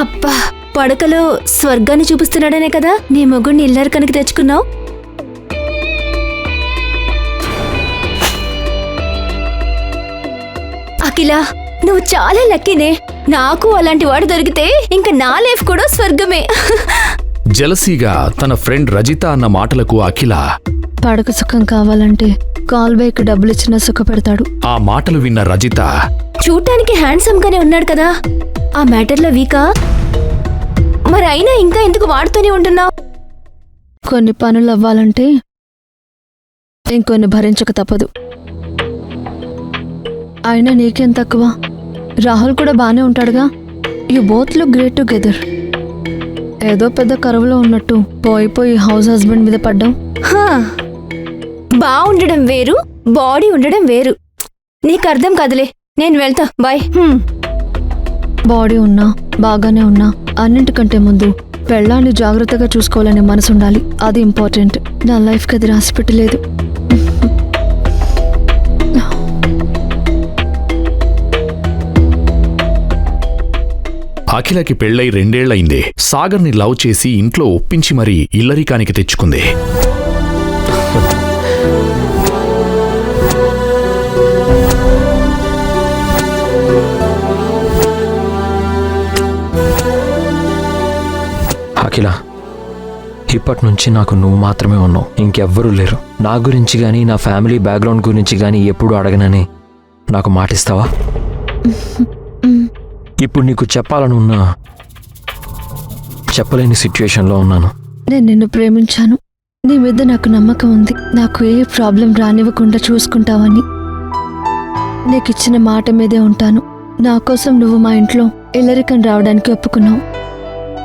అబ్బా పడకలో స్వర్గాన్ని చూపిస్తున్నాడనే కదా? నీ మొగుడిని ఇల్లరు కనుక తెచ్చుకున్నావు? అఖిల నువ్వు చాలా లక్కీనే. నాకు అలాంటి వాడు దొరికితే ఇంకా నా లైఫ్ కూడా స్వర్గమే. జలసీగా తన ఫ్రెండ్ రజిత అన్న మాటలకు అఖిల పడక సుఖం కావాలంటే కాల్వేకి డబ్బులు ఇచ్చినా సుఖపెడతాడు. ఆ మాటలు విన్న రజిత చూడటానికి హ్యాండ్సమ్ గానే ఉన్నాడు కదా. ఆ మ్యాటర్లో వీకా మరి అయినా ఇంకా ఎందుకు వాడుతూనే ఉంటున్నావు? కొన్ని పనులు అవ్వాలంటే ఇంకొన్ని భరించక తప్పదు. అయినా నీకేం తక్కువ? రాహుల్ కూడా బానే ఉంటాడుగా. You both look great together. ఏదో పెద్ద కరువులో ఉన్నట్టు పోయి పోయి హౌస్ హస్బెండ్ మీద పడ్డాం. హా, బాగుండడం వేరు బాడీ ఉండడం వేరు. నీకు అర్థం కాదులే నేను వెళ్తా బాయ్. బాడీ ఉన్నా బాగానే ఉన్నా అన్నింటికంటే ముందు పెళ్ళాన్ని జాగ్రత్తగా చూసుకోవాలనే మనసు ఉండాలి అది ఇంపార్టెంట్. నా లైఫ్కి అది రాసి పెట్టలేదు అఖిలకి పెళ్ళై రెండేళ్ళయింది. సాగర్ని లవ్ చేసి ఇంట్లో ఒప్పించి మరీ ఇల్లరికానికి తెచ్చుకుంది. అఖిల ఇప్పటి నుంచి నాకు నువ్వు మాత్రమే ఉన్నావు. ఇంకెవ్వరూ లేరు. నా గురించి కానీ నా ఫ్యామిలీ బ్యాక్గ్రౌండ్ గురించి కానీ ఎప్పుడు అడగనని నాకు మాటిస్తావా? ఇప్పుడు నీకు చెప్పాలనున్నా చెప్పలేని సిచ్యుయేషన్లో ఉన్నాను. నేను నిన్ను ప్రేమించాను. నీ మీద నాకు నమ్మకం ఉంది. నాకు ఏ ప్రాబ్లం రానివ్వకుండా చూసుకుంటావని. నీకిచ్చిన మాట మీదే ఉంటాను. నా కోసం నువ్వు మా ఇంట్లో ఇల్లరికం రావడానికి ఒప్పుకున్నావు.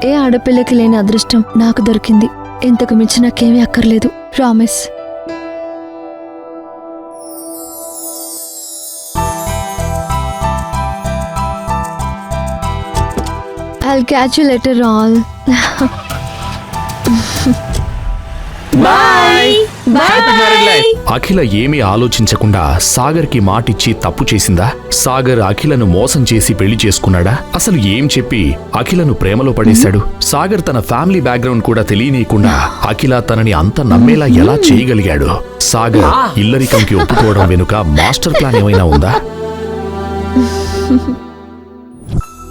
ఏ ఆడపిల్లకి లేని అదృష్టం నాకు దొరికింది. ఇంతకు మించి నాకేమీ అక్కర్లేదు promise. I'll catch you later Akhila ఏమీ ఆలోచించకుండా సాగర్కి మాటిచ్చి తప్పు చేసిందా? సాగర్ అఖిలను మోసం చేసి పెళ్ళి చేసుకున్నాడా? అసలు ఏం చెప్పి అఖిలను ప్రేమలో పడేశాడు? సాగర్ తన ఫ్యామిలీ బ్యాక్గ్రౌండ్ కూడా తెలియనీయకుండా అఖిల తనని అంత నమ్మేలా ఎలా చేయగలిగాడు? సాగర్ ఇల్లరికంకి ఒప్పుకోవడం వెనుక మాస్టర్ ప్లాన్ ఏమైనా ఉందా?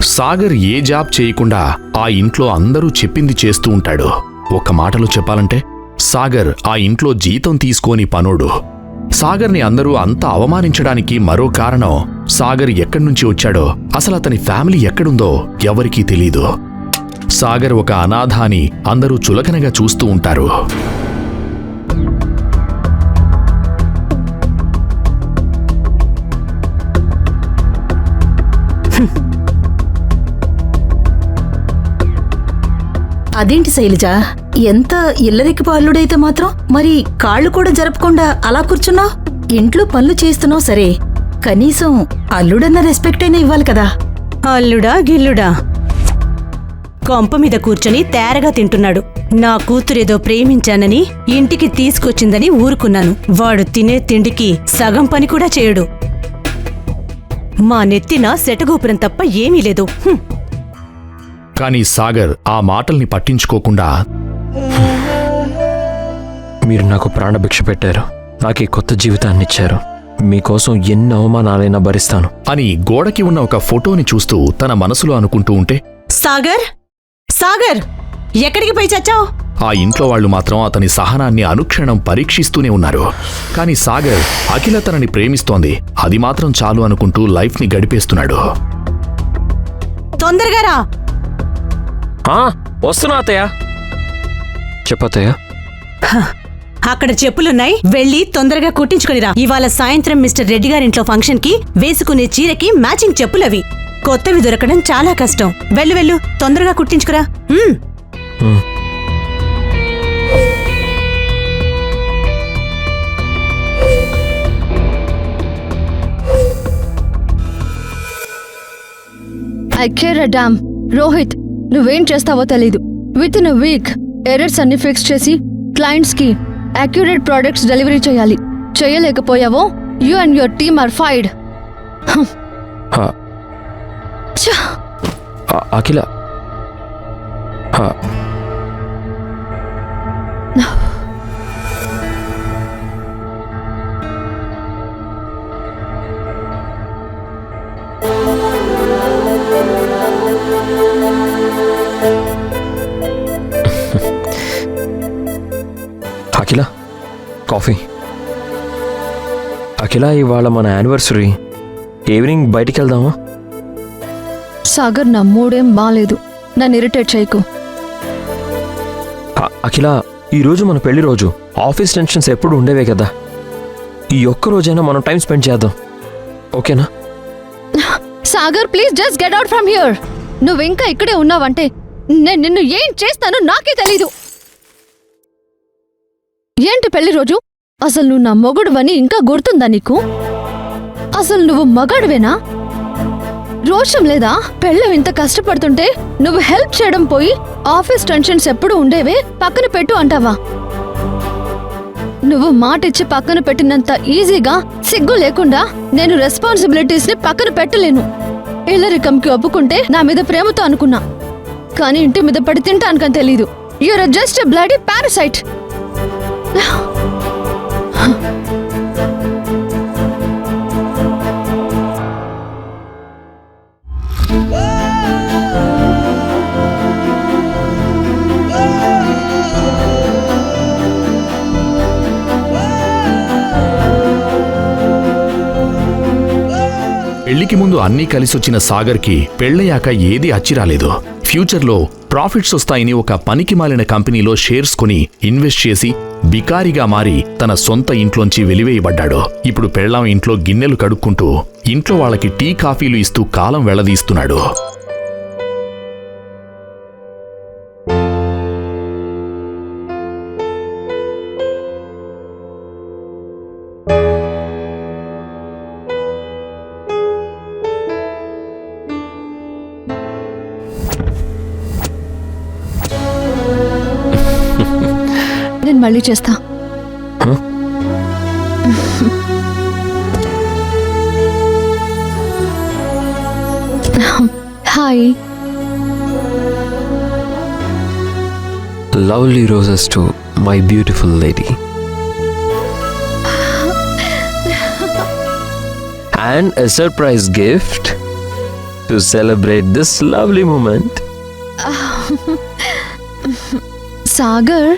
సాగర్ ఏ జాబ్ చేయకుండా ఆ ఇంట్లో అందరూ చెప్పింది చేస్తూ ఉంటాడు. ఒక్క మాటలో చెప్పాలంటే సాగర్ ఆ ఇంట్లో జీతం తీసుకోని పనోడు. సాగర్ని అందరూ అంత అవమానించడానికి మరో కారణం సాగర్ ఎక్కడ్నుంచి వచ్చాడో అసలు అతని ఫ్యామిలీ ఎక్కడుందో ఎవరికీ తెలీదు. సాగర్ ఒక అనాథ అని అందరూ చులకనగా చూస్తూ ఉంటారు. అదేంటి శైలజ? ఎంత ఇల్లరికి పాలుడైతే మాత్రం మరి కాళ్ళు కూడా జరపకుండా అలా కూర్చున్నా? ఇంట్లో పనులు చేస్తున్నావు సరే కనీసం అల్లుడన్న రెస్పెక్ట్ అయినా ఇవ్వాలి కదా. అల్లుడా గిల్లుడా. కొంప మీద కూర్చొని తేరగా తింటున్నాడు. నా కూతురేదో ప్రేమించానని ఇంటికి తీసుకొచ్చిందని ఊరుకున్నాను. వాడు తినే తిండికి సగం పని కూడా చేయడు. మా నెత్తిన సెటగూపురం తప్ప ఏమీ లేదు. కానీ సాగర్ ఆ మాటల్ని పట్టించుకోకుండా మీరు నాకు ప్రాణభిక్ష పెట్టారు. నాకు ఈ కొత్త జీవితాన్ని ఇచ్చారు. మీకోసం ఎన్ని అవమానాలైనా భరిస్తాను. అని గోడకి ఉన్న ఒక ఫోటోని చూస్తూ తన మనసులో అనుకుంటూ ఉంటే సాగర్! సాగర్! ఎక్కడికి పోయి చచ్చావు? ఆ ఇంట్లో వాళ్ళు మాత్రం అతని సహనాన్ని అనుక్షణం పరీక్షిస్తూనే ఉన్నారు. కానీ సాగర్ అఖిల తనని ప్రేమిస్తోంది. అది మాత్రం చాలు అనుకుంటూ లైఫ్ని గడిపేస్తున్నాడు. తొందరగా రా! వస్తున్నా అత్తయ్య. చెప్పత్తయ్య అక్కడ చెప్పులున్నాయి. వెళ్ళి తొందరగా కుట్టించుకునిరా. ఇవాళ సాయంత్రం మిస్టర్ రెడ్డి గారింట్లో ఫంక్షన్కి వేసుకునే చీరకి మ్యాచింగ్ చెప్పులవి. కొత్తవి దొరకడం చాలా కష్టం. వెళ్ళు వెళ్ళు. తొందరగా కుట్టించుకురా. Um. Um. I care damn Rohit నువ్వేం చేస్తావో తెలీదు. విత్ ఇన్ వీక్ ఎర్రర్స్ అన్ని ఫిక్స్ చేసి క్లయింట్స్కి అక్యురేట్ ప్రోడక్ట్స్ డెలివరీ చేయాలి. చేయలేకపోయావో you and your team are fired Akhila. Akhila coffee. Akhila ఇవాళ మన యానివర్సరీ. ఈవినింగ్ బయటికి వెళ్దామా సాగర్ నా మూడేం బాలేదు. నన్ను ఇరిటేట్ చేయకు. అ- అఖిల ఈరోజు మన పెళ్ళి రోజు. ఆఫీస్ టెన్షన్స్ ఎప్పుడు ఉండేవే కదా. ఈ ఒక్క రోజైనా మనం టైం స్పెండ్ చేద్దాం. ఓకేనా? Sagar please just get out from here. నువ్వు ఇంకా ఇక్కడే ఉన్నావంటే నేను నిన్ను ఏం చేస్తానో నాకే తెలీదు. ఏంటి పెళ్ళి రోజు? అసలు నువ్వు నా మొగుడువని ఇంకా గుర్తుందా నీకు? అసలు నువ్వు మగాడువేనా? రోషం లేదా? పెళ్ళం ఇంత కష్టపడుతుంటే నువ్వు హెల్ప్ చేయడం పోయి ఆఫీస్ టెన్షన్స్ ఎప్పుడు ఉండేవే? పక్కన పెట్టు అంటావా? నువ్వు మాటిచ్చి పక్కన పెట్టినంత ఈజీగా సిగ్గు లేకుండా నేను రెస్పాన్సిబిలిటీస్ని పక్కన పెట్టలేను. ఇల్లరికంకి ఒప్పుకుంటే నా మీద ప్రేమతో అనుకున్నా. కానీ ఇంటి మీద పడి తింటానుకని తెలీదు. యూఆర్ జస్ట్ బ్లడీ పారసైట్ పెళ్ళికి ముందు అన్నీ కలిసొచ్చిన సాగర్కి పెళ్ళయ్యాక ఏది అచ్చిరాలేదు. ఫ్యూచర్లో ప్రాఫిట్స్ వస్తాయని ఒక పనికి మాలిన కంపెనీలో షేర్స్ కొని ఇన్వెస్ట్ చేసి బికారిగా మారి తన సొంత ఇంట్లోంచి వెలివేయబడ్డాడు. ఇప్పుడు పెళ్ళాం ఇంట్లో గిన్నెలు కడుక్కుంటూ ఇంట్లో వాళ్ళకి టీ కాఫీలు ఇస్తూ కాలం వెళ్ళదీస్తున్నాడు. మళ్ళీ చేస్తా? Hi. Lovely roses to my beautiful lady. And a surprise gift to celebrate this lovely moment. Sagar.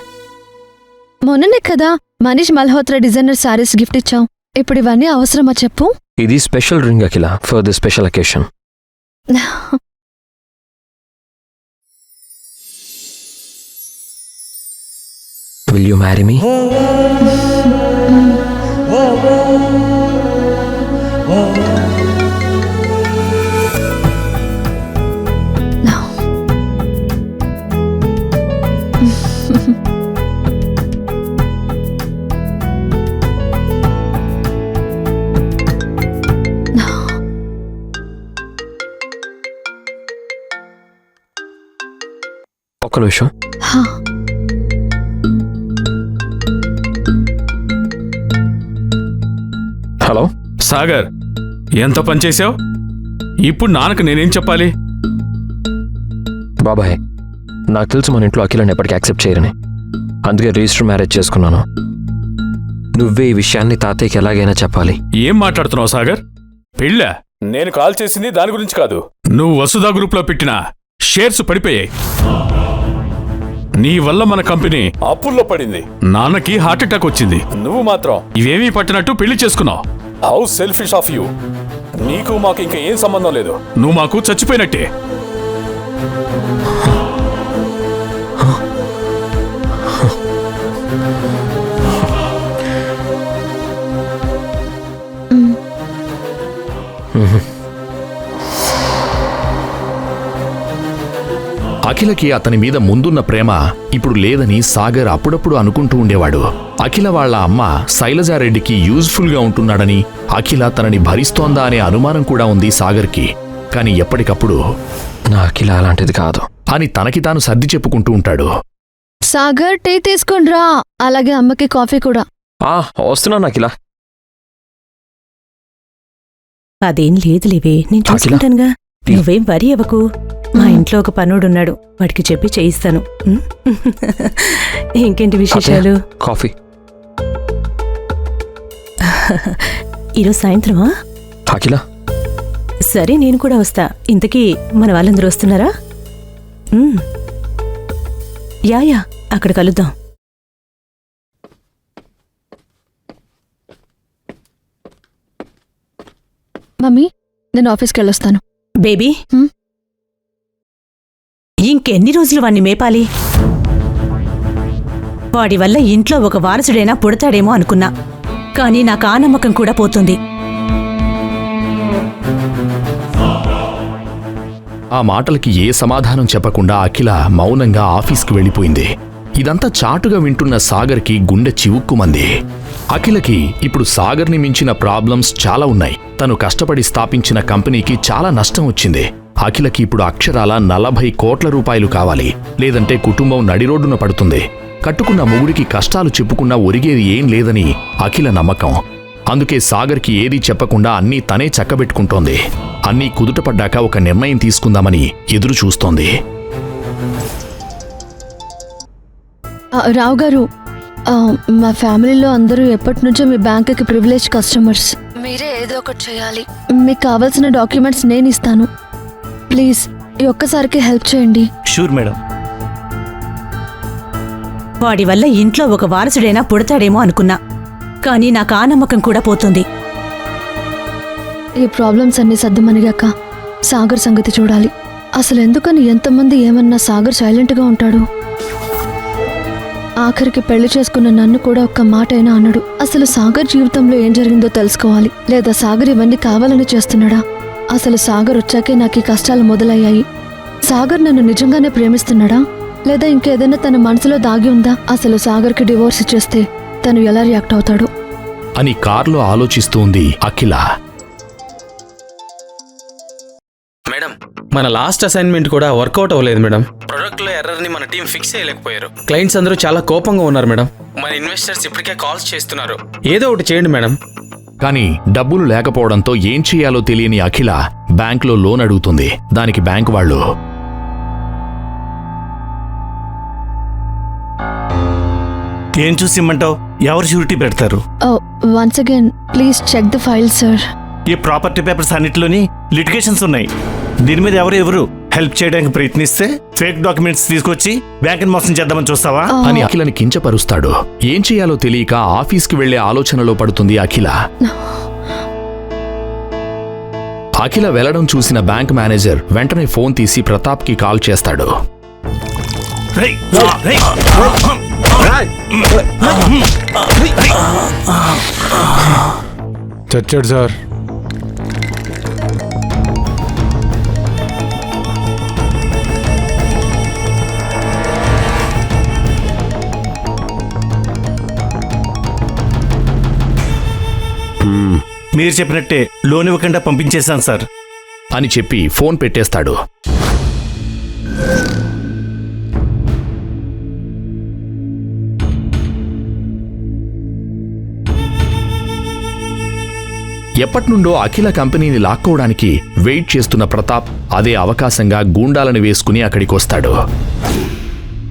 మొన్ననే కదా మనీష్ మల్హోత్రా డిజైనర్ సారీస్ గిఫ్ట్ ఇచ్చావు. ఇప్పుడు ఇవన్నీ అవసరమా చెప్పు? ఇది special ring Akhila for the special occasion will you marry me Sagar ఎంత పనిచేశావు ఇప్పుడు నాన్నకు నేనేం చెప్పాలి? బాబాయ్ నాకు తెలుసు మన ఇంట్లో అఖిలని ఎప్పటికీ యాక్సెప్ట్ చేయరని. అందుకే రిజిస్టర్ మ్యారేజ్ చేసుకున్నాను. నువ్వే ఈ విషయాన్ని తాతయ్యకి ఎలాగైనా చెప్పాలి. ఏం మాట్లాడుతున్నావు సాగర్? పెళ్ళా? నేను కాల్ చేసింది దాని గురించి కాదు. నువ్వు వసుధా గ్రూప్లో పెట్టిన షేర్స్ పడిపోయాయి. నీ వల్ల మన కంపెనీ అప్పుల్లో పడింది. నాన్నకి హార్ట్ అటాక్ వచ్చింది. నువ్వు మాత్రం. ఇవేమీ పట్టినట్టు పెళ్ళి చేసుకున్నావు. హౌ సెల్ఫిష్ ఆఫ్ యూ నీకు మాకు ఇంకా ఏం సంబంధం లేదు. నువ్వు మాకు చచ్చిపోయినట్టే. అఖిలకి అతని మీద ముందున్న ప్రేమ ఇప్పుడు లేదని సాగర్ అప్పుడప్పుడు అనుకుంటూ ఉండేవాడు. అఖిల వాళ్ళ అమ్మ శైలజారెడ్డికి యూజ్ఫుల్గా ఉంటున్నాడని అఖిల తనని భరిస్తోందా అనే అనుమానం కూడా ఉంది సాగర్కి. కాని ఎప్పటికప్పుడు నా అఖిల అలాంటిది కాదు. అని తనకి తాను సర్ది చెప్పుకుంటూ ఉంటాడు. సాగర్ టీ తీసుకుండ్రా అలాగే అమ్మకి కాఫీ కూడా. ఆ వస్తున్నాను అఖిల. అదేం లేదులేవే నేను చూసుకుంటానుగా. నువ్వేం వరి అవ్వకు. ఇంట్లో ఒక పనుడున్నాడు. వాడికి చెప్పి చేయిస్తాను? ఇంకేంటి విశేషాలు? కాఫీ. ఈరోజు సాయంత్రమా? అఖిల సరే నేను కూడా వస్తా. ఇంతకీ మన వాళ్ళందరూ వస్తున్నారా. యా యా అక్కడ కలుద్దాం. మమ్మీ నేను ఆఫీస్కి వెళ్ళొస్తాను. బేబీ? హ్మ్? ఇంకెన్ని రోజులు వాణ్ణి మేపాలి? వాడి వల్ల ఇంట్లో ఒక వారసుడైనా పుడతాడేమో అనుకున్నా. కానీ నాకు ఆ నమ్మకం కూడా పోతుంది. ఆ మాటలకి ఏ సమాధానం చెప్పకుండా అఖిల మౌనంగా ఆఫీస్కి వెళ్ళిపోయింది. ఇదంతా చాటుగా వింటున్న సాగర్కి గుండె చివుక్కుమంది. అఖిలకి ఇప్పుడు సాగర్ని మించిన ప్రాబ్లమ్స్ చాలా ఉన్నాయి. తను కష్టపడి స్థాపించిన కంపెనీకి చాలా నష్టం వచ్చింది. అఖిలకి ఇప్పుడు అక్షరాల నలభై కోట్ల రూపాయలు కావాలి. లేదంటే కుటుంబం నడిరోడ్డున పడుతుంది. కట్టుకున్న మొగుడికి కష్టాలు చెప్పుకున్నా ఒరిగేది ఏం లేదని అఖిల నమ్మకం. అందుకే సాగర్కి ఏదీ చెప్పకుండా అన్నీ తనే చక్కబెట్టుకుంటోంది. అన్నీ కుదుటపడ్డాక ఒక నిర్ణయం తీసుకుందామని ఎదురు చూస్తోంది రావు గారు మా ఫ్యామిలీలో అందరూ ఎప్పటి నుంచో మీ బ్యాంకుకి ప్రివిలేజ్ కస్టమర్స్. మీరే ఏదో ఒకటి చేయాలి. మీకు కావాల్సిన డాక్యుమెంట్స్ నేను ఇస్తాను. ప్లీజ్ ఈ ఒక్కసారికి హెల్ప్ చేయండి. Sure madam. వాడి వల్ల ఇంట్లో ఒక వారసుడైనా పుడతాడేమో అనుకున్నా. కానీ నాకు ఆ నమ్మకం కూడా పోతుంది. ఈ ప్రాబ్లమ్స్ అన్ని సర్దుమనిగాక సాగర్ సంగతి చూడాలి. అసలు ఎందుకని ఎంతమంది ఏమన్నా సాగర్ సైలెంట్గా ఉంటాడు? ఆఖరికి పెళ్ళి చేసుకున్న నన్ను కూడా ఒక్క మాట అయినా అన్నాడు అసలు సాగర్ జీవితంలో ఏం జరిగిందో తెలుసుకోవాలి. లేదా సాగర్ ఇవన్నీ కావాలని చేస్తున్నాడా? అసలు సాగర్ వచ్చాకే నాకు ఈ కష్టాలు మొదలయ్యాయి. సాగర్ నన్ను నిజంగానే ప్రేమిస్తున్నాడా? లేదా ఇంకేదైనా తన మనసులో దాగి ఉందా? అసలు సాగర్కి డివోర్స్ ఇచ్చేస్తే తను ఎలా రియాక్ట్ అవుతాడు? అని కార్లో ఆలోచిస్తూ ఉంది అఖిల. మన లాస్ట్ అసైన్మెంట్ కూడా వర్కౌట్ అవ్వలేదు మేడం. ప్రొడక్ట్లో ఎర్రర్ని మన టీం ఫిక్స్ చేయలేకపోయారు. క్లయింట్స్ అందరూ చాలా కోపంగా ఉన్నారు మేడం. మన ఇన్వెస్టర్స్ ఇప్పటికే కాల్స్ చేస్తున్నారు. ఏదో ఒకటి చేయండి మేడం. కానీ డబ్బులు లేకపోవడంతో ఏం చేయాలో తెలియని అఖిల బ్యాంక్లో లోన్ అడుగుతుంది. దానికి బ్యాంక్ వాళ్ళు ఏం చూసి ఇమ్మంటావు? ఎవరు షూరిటీ పెడతారు? Once again please check the file sir ఈ ప్రాపర్టీ పేపర్స్ అన్నిటిలోని లిటిగేషన్స్ ఉన్నాయి. దీని మీద ఎవరు ఎవరు హెల్ప్ చేయడానికి ప్రయత్నిస్తే ఫేక్ డాక్యుమెంట్స్ తీసుకొచ్చి బ్యాంక్ మోసం చేద్దామని చూస్తావా? అని అఖిలని కించపరుస్తాడు. ఏం చేయాలో తెలియక ఆఫీస్కి వెళ్ళే ఆలోచనలో పడుతుంది అఖిల. అఖిల వెళ్ళడం చూసిన బ్యాంక్ మేనేజర్ వెంటనే ఫోన్ తీసి ప్రతాప్కి కాల్ చేస్తాడు. చచ్చాడు సార్. మీరు చెప్పినట్టే లోన్ ఇవ్వకుండా పంపించేశాను సార్. అని చెప్పి ఫోన్ పెట్టేస్తాడు. ఎప్పట్నుండో అఖిల కంపెనీని లాక్కోవడానికి వెయిట్ చేస్తున్న ప్రతాప్ అదే అవకాశంగా గూండాలను వేసుకుని అక్కడికొస్తాడు.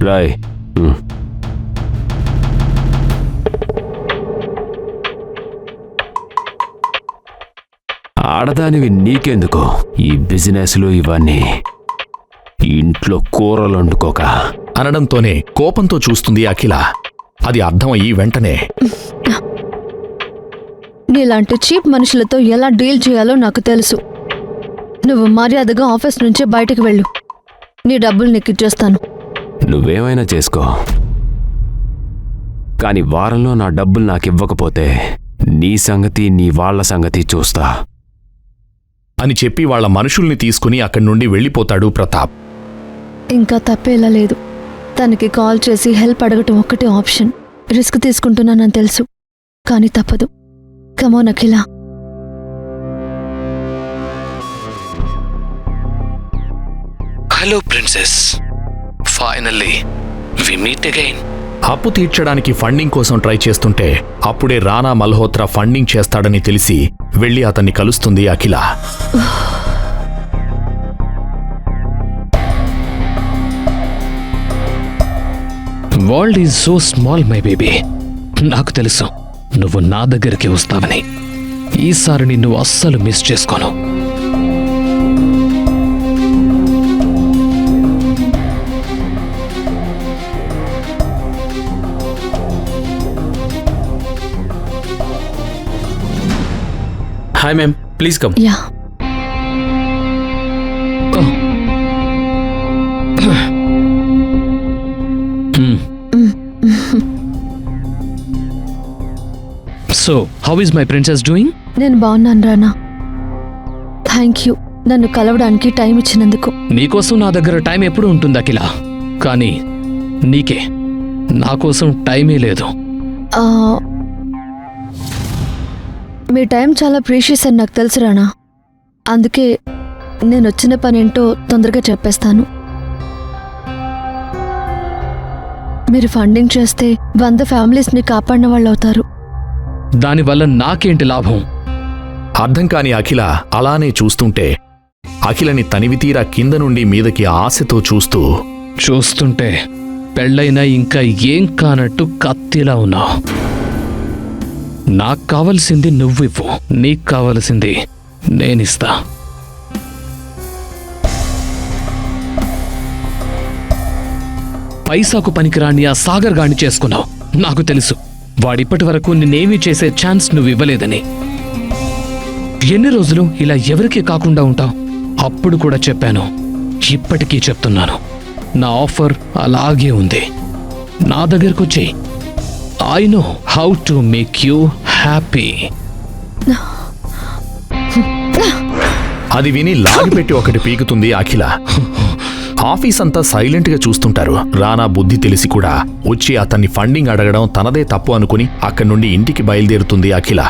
రాయ్ ఆడదానివి నీకెందుకు? ఈ బిజినెస్లు ఇవన్నీ. ఇంట్లో కూరలు వండుకోక. అనడంతోనే కోపంతో చూస్తుంది అఖిల. అది అర్థమయ్యి వెంటనే నీలాంటి చీప్ మనుషులతో ఎలా డీల్ చేయాలో నాకు తెలుసు. నువ్వు మర్యాదగా ఆఫీస్ నుంచి బయటకు వెళ్ళు. నీ డబ్బులు నీకు ఇచ్చేస్తాను. నువ్వేమైనా చేసుకో. కానీ వారంలో నా డబ్బులు నాకు ఇవ్వకపోతే నీ సంగతి నీ వాళ్ళ సంగతి చూస్తా. అని చెప్పి వాళ్ళ మనుషుల్ని తీసుకుని అక్కడి నుండి వెళ్ళిపోతాడు ప్రతాప్. ఇంకా తప్పేలా లేదు. తనకి కాల్ చేసి హెల్ప్ అడగటం ఒక్కటే ఆప్షన్. రిస్క్ తీసుకుంటున్నానని తెలుసు. కానీ తప్పదు. Come on Akhila. Hello princess finally we meet again అప్పు తీర్చడానికి ఫండింగ్ కోసం ట్రై చేస్తుంటే అప్పుడే రానా మల్హోత్రా ఫండింగ్ చేస్తాడని తెలిసి వెళ్ళి అతన్ని కలుస్తుంది Akhila. World is so small my baby నాకు తెలుసు నువ్వు నా దగ్గరికి వస్తావని. ఈసారి నిన్ను అస్సలు మిస్ చేసుకోను. Hi ma'am please come ya so how is my princess doing నేను బాగున్నాను రానా థ్యాంక్ యూ నన్ను కలవడానికి టైం ఇచ్చినందుకు. నీకోసం నా దగ్గర టైం ఎప్పుడు ఉంటుంది అఖిల. కానీ నీకే. నా కోసం టైమే లేదు. మీ టైం చాలా ప్రీషియస్ అని నాకు తెలుసు రానా అందుకే నేను వచ్చిన పని ఏంటో తొందరగా చెప్పేస్తాను. మీరు ఫండింగ్ చేస్తే వంద ఫ్యామిలీస్ని కాపాడిన వాళ్ళు అవుతారు. దానివల్ల నాకేంటి లాభం? అర్థం కాని అఖిల అలానే చూస్తుంటే అఖిలని తనివితీరా కింద నుండి మీదకి ఆశతో చూస్తూ చూస్తుంటే పెళ్ళైనా ఇంకా ఏం కానట్టు కత్తిలా ఉన్నావు. నాకు కావలసింది నువ్వివ్వు నీకు కావలసింది నేనిస్తా. పైసాకు పనికిరాణి ఆ సాగర్ గాడిని చేసుకున్నావు. నాకు తెలుసు. వాడిప్పటి వరకు నిన్నేమీ చేసే ఛాన్స్ నువ్వు ఇవ్వలేదని. ఎన్ని రోజులు ఇలా ఎవరికీ కాకుండా ఉంటావు? అప్పుడు కూడా చెప్పాను. ఇప్పటికీ చెప్తున్నాను. నా ఆఫర్ అలాగే ఉంది. నా దగ్గరకు వచ్చేయి I know how to make you happy అది విని లాగిపెట్టి ఒకటి పీకుతుంది అఖిల. ఆఫీస్ అంతా సైలెంట్గా చూస్తుంటారు. రానా బుద్ధి తెలిసి కూడా వచ్చి అతన్ని ఫండింగ్ అడగడం తనదే తప్పు అనుకుని అక్కడి నుండి ఇంటికి బయలుదేరుతుంది అఖిల.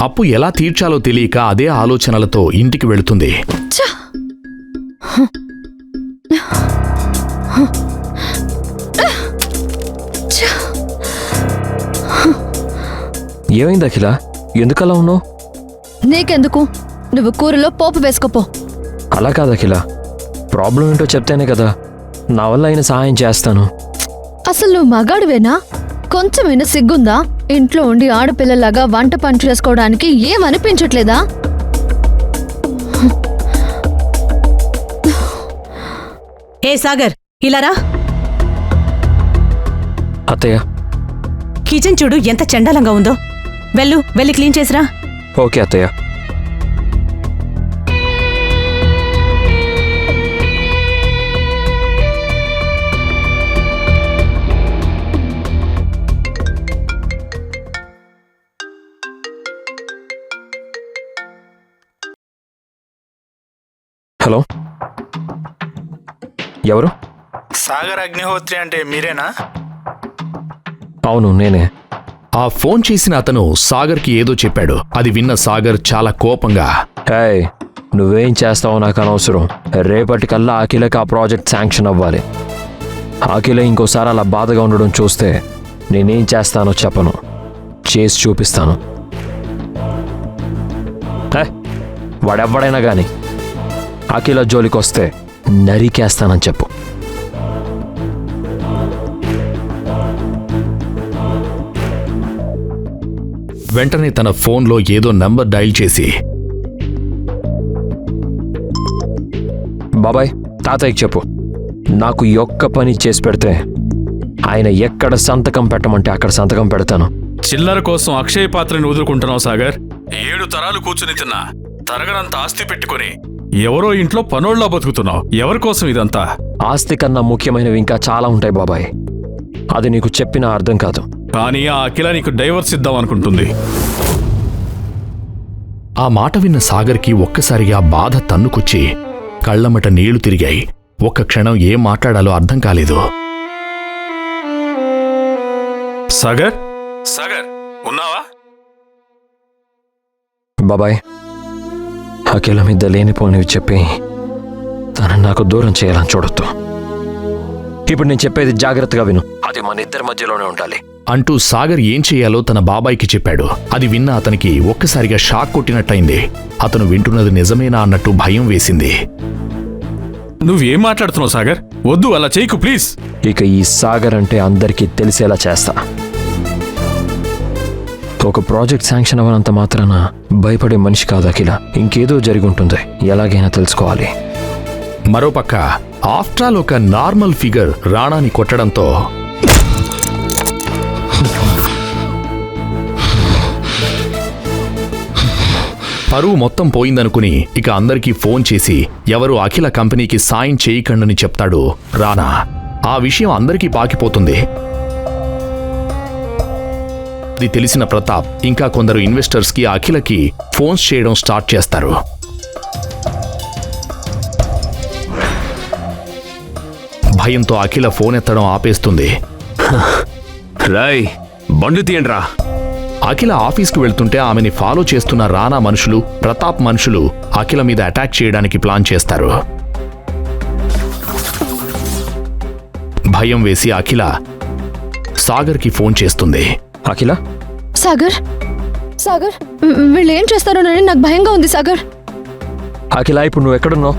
అప్పు ఎలా తీర్చాలో తెలియక అదే ఆలోచనలతో ఇంటికి వెళుతుంది. ఏమైంది అఖిల? ఎందుకలా ఉన్నావు? నీకెందుకు? నువ్వు కూరలో పోపు వేసుకోపో. అలా కాదు అఖిల. ప్రాబ్లం ఏంటో చెప్తేనే కదా. నా వల్ల అయిన సహాయం చేస్తాను. అసలు నువ్వు మగాడివేనా? కొంచెమైనా సిగ్గుందా? ఇంట్లో ఉండి ఆడపిల్లలాగా వంట పని చేసుకోవడానికి ఏమనిపించట్లేదా? ఏ సాగర్ ఇలారా అత్తయ్య. కిచెన్ చూడు ఎంత చండాలంగా ఉందో. వెళ్ళు వెళ్ళి క్లీన్ చేసిరా. ఓకే అత్తయ్య. హలో. ఎవరు? సాగర్ అగ్నిహోత్రి అంటే మీరేనా? అవును నేనే. ఆ ఫోన్ చేసిన అతను సాగర్కి ఏదో చెప్పాడు. అది విన్న సాగర్ చాలా కోపంగా హేయ్ నువ్వేం చేస్తావో నాకు అనవసరం. రేపటికల్లా అఖిలకి ఆ ప్రాజెక్ట్ శాంక్షన్ అవ్వాలి. అఖిల ఇంకోసారి అలా బాధగా ఉండడం చూస్తే నేనేం చేస్తానో చెప్పను. చేసి చూపిస్తాను. హే, వాడెవ్వడైనా కానీ అఖిల జోలికి వస్తే నరికేస్తానని చెప్పు. వెంటనే తన ఫోన్లో ఏదో నంబర్ డైల్ చేసి బాబాయ్ తాతయ్యకి చెప్పు. నాకు ఒక్క పని చేసి పెడితే ఆయన ఎక్కడ సంతకం పెట్టమంటే అక్కడ సంతకం పెడతాను. చిల్లర కోసం అక్షయ పాత్రని వదులుకుంటున్నావు సాగర్? ఏడు తరాలు కూర్చుని తిన్నా తరగనంత ఆస్తి పెట్టుకుని ఎవరో ఇంట్లో పనోళ్ళ బతుకుతున్నావు. ఎవరి కోసం ఇదంతా? ఆస్తి కన్నా ముఖ్యమైనవి ఇంకా చాలా ఉంటాయి బాబాయ్. అది నీకు చెప్పినా అర్థం కాదు. కానీ ఆ అఖిల నీకు డైవర్స్ ఇద్దాం అనుకుంటుంది. ఆ మాట విన్న సాగర్కి ఒక్కసారిగా బాధ తన్నుకొచ్చి కళ్ళమట నీళ్ళు తిరిగాయి. ఒక్క క్షణం ఏం మాట్లాడాలో అర్థం కాలేదు. సాగర్? సాగర్ ఉన్నావా? బాబాయ్. అఖిల మీద లేనిపోనివి చెప్పి తనని నాకు దూరం చేయాలని చూడొద్దు. ఇప్పుడు నేను చెప్పేది జాగ్రత్తగా విను. అది మన ఇద్దరి మధ్యలోనే ఉండాలి. అంటూ సాగర్ ఏం చేయాలో తన బాబాయికి చెప్పాడు. అది విన్న అతనికి ఒక్కసారిగా షాక్ కొట్టినట్టయింది. అతను వింటున్నది నిజమేనా అన్నట్టు భయం వేసింది. నువ్వేం మాట్లాడుతున్నావు సాగర్? వద్దు అలా చేయకు ప్లీజ్. ఇక ఈ సాగర్ అంటే అందరికీ తెలిసేలా చేస్తా. ఒక ప్రాజెక్ట్ శాంక్షన్ అవ్వనంత మాత్రాన భయపడే మనిషి కాదు అఖిల. ఇంకేదో జరిగి ఉంటుంది ఎలాగైనా తెలుసుకోవాలి. మరోపక్క ఆఫ్ట్రాల్ ఒక నార్మల్ ఫిగర్ రాణాని కొట్టడంతో పరువు మొత్తం పోయిందనుకుని ఇక అందరికీ ఫోన్ చేసి ఎవరు అఖిల కంపెనీకి సాయం చేయకండని చెప్తాడు రానా ఆ విషయం అందరికీ పాకిపోతుంది. అది తెలిసిన ప్రతాప్ ఇంకా కొందరు ఇన్వెస్టర్స్కి అఖిలకి ఫోన్స్ చేయడం స్టార్ట్ చేస్తారు. భయంతో అఖిల ఫోన్ ఎత్తడం ఆపేస్తుంది. రాయ్ బండ్లు తీయండిరా. అఖిల ఆఫీస్కి వెళ్తుంటే ఆమెని ఫాలో చేస్తున్న రానా మనుషులు ప్రతాప్ మనుషులు అఖిల మీద అటాక్ చేయడానికి ప్లాన్ చేస్తారు. భయం వేసి అఖిల సాగర్కి ఫోన్ చేస్తుంది. అఖిల? సాగర్ సాగర్ వీళ్ళు ఏం చేస్తారోనని నాకు భయంగా ఉంది సాగర్. అఖిల ఇప్పుడు నువ్వు ఎక్కడున్నావు?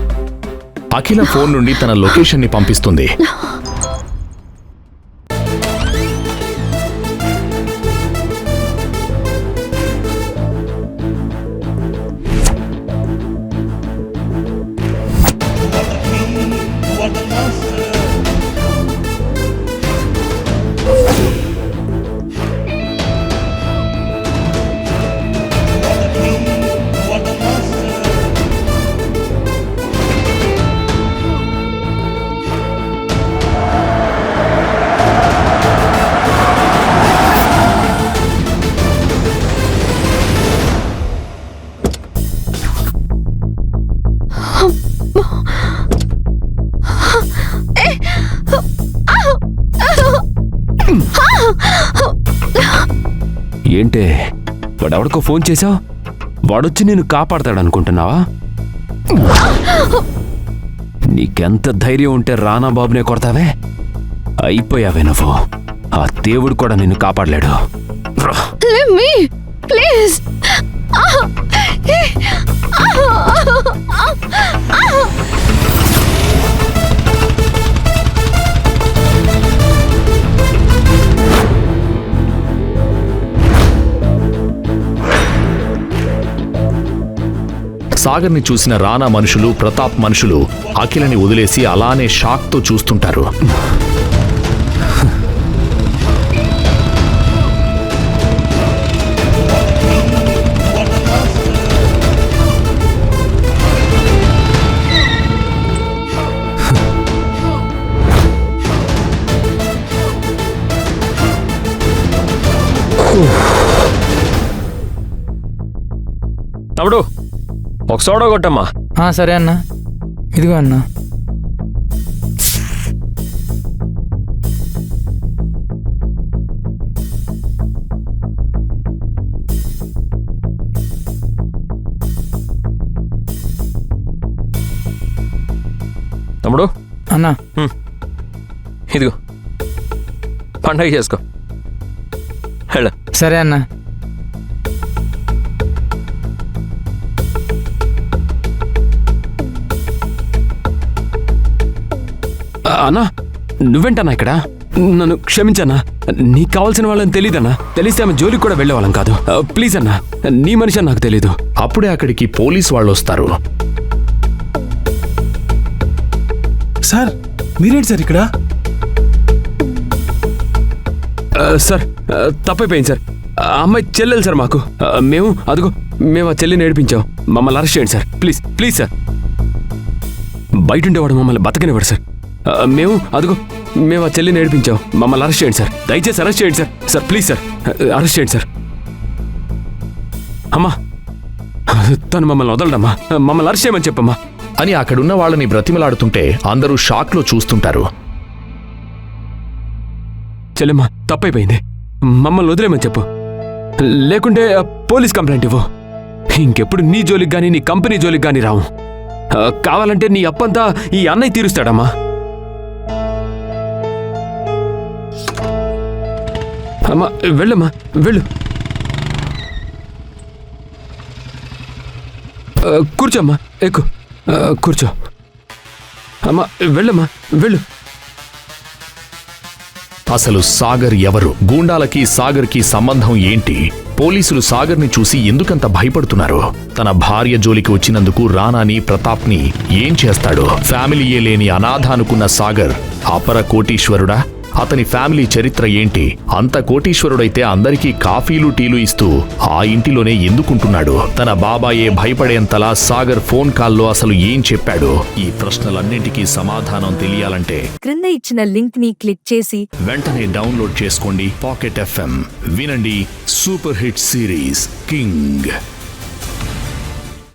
అఖిల ఫోన్ నుండి తన లొకేషన్ని పంపిస్తుంది. ఏంటే? వాడెవడికో ఫోన్ చేశావు? వాడొచ్చి నేను కాపాడతాడనుకుంటున్నావా? నీకెంత ధైర్యం ఉంటే రానా బాబునే కొడతావే? అయిపోయావే నువ్వు. ఆ దేవుడు కూడా నిన్ను కాపాడలేడు. సాగర్ని చూసిన రానా మనుషులు ప్రతాప్ మనుషులు అఖిలని వదిలేసి అలానే షాక్తో చూస్తుంటారు. ఒక సోడా కొట్టమ్మా. సరే అన్న. ఇదిగో అన్న. తమ్ముడు? అన్న. ఇదిగో. పండగ చేసుకో. హెళ్ళ సరే అన్న. అన్నా నువ్వేంటన్నా ఇక్కడ? నన్ను క్షమించన్నా. నీకు కావాల్సిన వాళ్ళని తెలీదన్నా. తెలిస్తే ఆమె జోలికి కూడా వెళ్ళేవాళ్ళం కాదు. ప్లీజ్ అన్నా నీ మనిషి అని నాకు తెలీదు. అప్పుడే అక్కడికి పోలీస్ వాళ్ళు వస్తారు. సార్ మీరేంటి సార్ ఇక్కడ? సార్ తప్పైపోయింది సార్. అమ్మాయి చెల్లెలు సార్ మాకు. మేము అదిగో మేము ఆ చెల్లిని ఏడిపించాం. మమ్మల్ని అరెస్ట్ చేయండి సార్. Please please sir. బయట ఉండేవాడు మమ్మల్ని బతకనివ్వడు సార్. మేము అదిగో మేము ఆ చెల్లిని ఏడిపించాం. మమ్మల్ని అరెస్ట్ చేయండి సార్. దయచేసి అరెస్ట్ చేయండి sir. Sir please sir. Arrest చేయండి సార్. అమ్మా తను మమ్మల్ని వదలడమ్మా. మమ్మల్ని అరెస్ట్ చేయమని చెప్పమ్మా. అని అక్కడున్న వాళ్ళని బ్రతిమలాడుతుంటే అందరూ షాక్లో చూస్తుంటారు. చెల్లెమ్మా తప్పైపోయింది. మమ్మల్ని వదిలేమని చెప్పు. లేకుంటే పోలీస్ కంప్లైంట్ ఇవ్వు. ఇంకెప్పుడు నీ జోలికి గాని నీ కంపెనీ జోలికి గాని రావు. కావాలంటే నీ అప్పంతా ఈ అన్నయ్య తీరుస్తాడమ్మా. అమ్మా వెళ్ళమ్మా వెళ్ళు. కూర్చోమ్మా ఎక్కు. కూర్చో. అమ్మా వెళ్ళమ్మా వెళ్ళు. అసలు సాగర్ ఎవరు? గూండాలకి సాగర్కి సంబంధం ఏంటి? పోలీసులు సాగర్ని చూసి ఎందుకంత భయపడుతున్నారు? తన భార్య జోలికి వచ్చినందుకు రానాని ప్రతాప్ని ఏం చేస్తాడు? ఫ్యామిలీయే లేని అనాథ అనుకున్న సాగర్ అపర కోటీశ్వరుడా? అతని ఫ్యామిలీ చరిత్ర ఏంటి? అంత కోటీశ్వరుడైతే అందరికీ కాఫీలు టీలు ఇస్తూ ఆ ఇంటిలోనే ఎందుకుంటున్నాడు? తన బాబాయే భయపడేంతలా సాగర్ ఫోన్ కాల్లో అసలు ఏం చెప్పాడు? ఈ ప్రశ్నలన్నింటికీ సమాధానం తెలియాలంటే క్రింద ఇచ్చిన లింక్ని క్లిక్ చేసి వెంటనే డౌన్లోడ్ చేసుకోండి పాకెట్ ఎఫ్ఎం. వినండి సూపర్ హిట్ సిరీస్ కింగ్.